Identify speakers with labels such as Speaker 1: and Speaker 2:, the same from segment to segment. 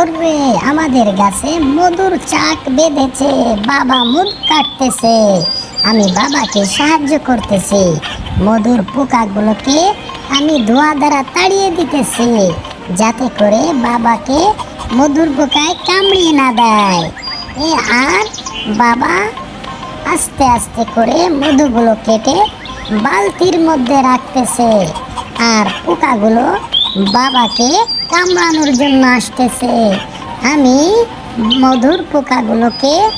Speaker 1: ওরে আমাদের গাছে মধুর চাক বেঁধেছে, বাবা মুদ কাটতেছে। আমি বাবাকে সাহায্য করতেছি। মধুর পোকাগুলোকে আমি ধোয়া দ্বারা তাড়িয়ে দিতেছি, যাতে করে বাবাকে মধুর পোকায় কামড়িয়ে না দেয়। এ আর বাবা আস্তে আস্তে করে মধুগুলো কেটে বালতির মধ্যে রাখতেছে, আর পোকাগুলো বাবাকে কামড়ানোর জন্য আসতেছে। আমি মধুর পোকাগুলোকে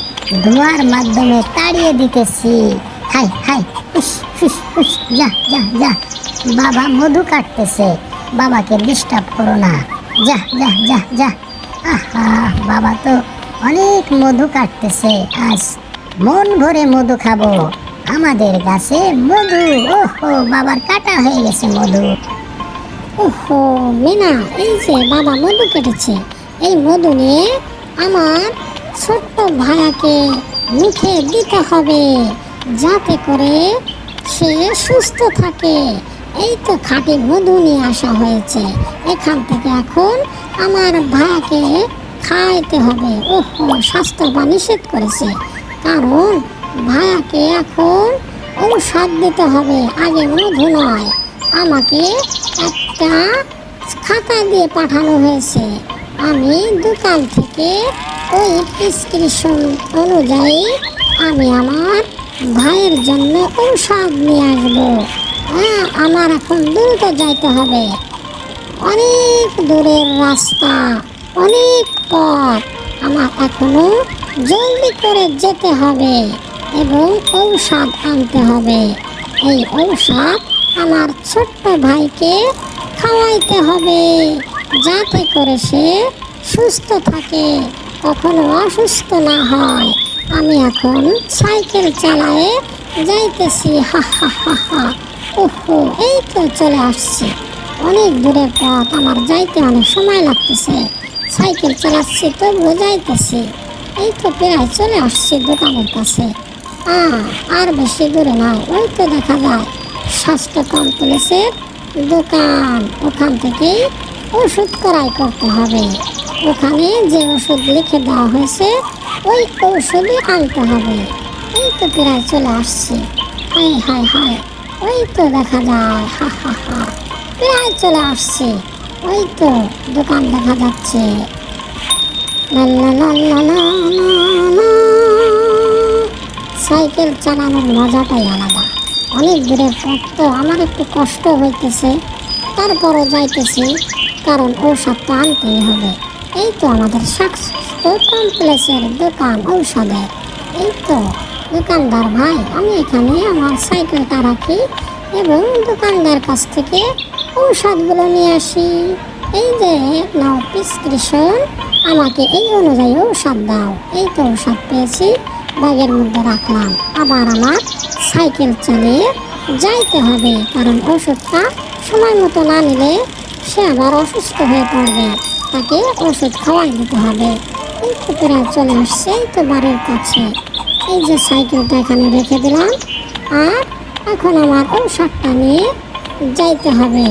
Speaker 1: ধোঁয়ার মাধ্যমে তাড়িয়ে দিতেছি। হাই হাই হুস হুস হুস যা যা যা। বাবা মধু কাটতেছে। বাবাকে ডিস্টার্ব করো না। যা যা যা যা। আহা, বাবা তো অনেক মধু কাটতেছে। আজ মন ভরে মধু খাব। আমাদের গাছে মধু। ওহো, বাবার কাটা হয়ে গেছে মধু।
Speaker 2: ওহো, মিনা, এই যে বাবা মধু কেটেছে। এই মধু নিয়ে আমার ছোট্ট ভাইয়াকে মুখে দিতে হবে, যাতে করে সে সুস্থ থাকে। এই তো খাঁটি মধু নিয়ে আসা হয়েছে। এখান থেকে এখন আমার ভাইয়াকে খাইতে হবে। ওহো, স্বাস্থ্যবান নিষেধ করেছে। কারণ ভাইয়াকে এখন ঔষধ দিতে হবে, আগে মধু নয়, আমাকে একটা খাতা দিয়ে পাঠানো হয়েছে। আমি দোকান থেকে ওই প্রেসক্রিপশন অনুযায়ী আমি আমার ভাইয়ের জন্য ঔষধ নিয়ে আসব। হ্যাঁ আমার এখন দ্রুত যাইতে হবে। অনেক দূরের রাস্তা, অনেক পথ। আমার এখনও জলদি করে যেতে হবে এবং ঔষধ আনতে হবে। এই ঔষধ আমার ছোট্ট ভাইকে খাওয়াইতে হবে। যাতে করে সে সুস্থ থাকে, কখনো অসুস্থ না হয়। আমি এখন সাইকেল চালায়ে যাইতেছি। হা হা হা হা। এই তো চলে আসছি। অনেক দূরের পথ, আমার যাইতে অনেক সময় লাগতেছে। সাইকেল চালাচ্ছি তো বোঝাইতেছি এই তো প্রায় চলে আসছি দোকানের কাছে। আর বেশি দূরে নয়, ওই তো দেখা যায়। স্বাস্থ্য কমপ্লেক্সের দোকান। ওখান থেকে ওষুধ ক্রয় করতে হবে। ওখানে যে ওষুধ লিখে দেওয়া হয়েছে, ওই ঔষধই আনতে হবে। এই তো প্রায় চলে আসছি। হাই হাই হাই ওই তো দেখা যায়। হা হা হা, প্রায় চলে আসছি। ওই তো দোকান দেখা যাচ্ছে। সাইকেল চালানোর মজাটাই আলাদা। অনেক দূরের পথ তো আমার একটু কষ্ট হইতেছে। তারপরও যাইতেছি, কারণ ঔষধটা আনতেই হবে। এই তো আমাদের স্বাস্থ্য কমপ্লেক্সের দোকান ঔষধের। এই তো, দোকানদার ভাই, আমি এখানে আমার সাইকেলটা রাখি এবং দোকানদার কাছ থেকে ঔষধগুলো নিয়ে আসি। এই যে, নাও প্রেসক্রিপশন, আমাকে এই অনুযায়ী ঔষধ দাও। এই তো ঔষধ পেয়েছি, ব্যাগের মধ্যে রাখলাম। আবার আমার সাইকেল চালিয়ে যাইতে হবে, কারণ ওষুধটা সময় মতো না নিলে সে আবার অসুস্থ হয়ে পড়বে। তাকে ওষুধ খাওয়াই দিতে হবে। এই তো প্রায় চলে আসছে তো বাড়ির কাছে। এই যে সাইকেলটা এখানে রেখে দিলাম। আর এখন আমার ঔষধটা নিয়ে যাইতে হবে।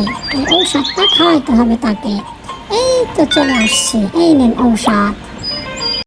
Speaker 2: ঔষধটা খাওয়াইতে হবে তাকে। এই তো চলে আসছি। এই নেন ঔষধ।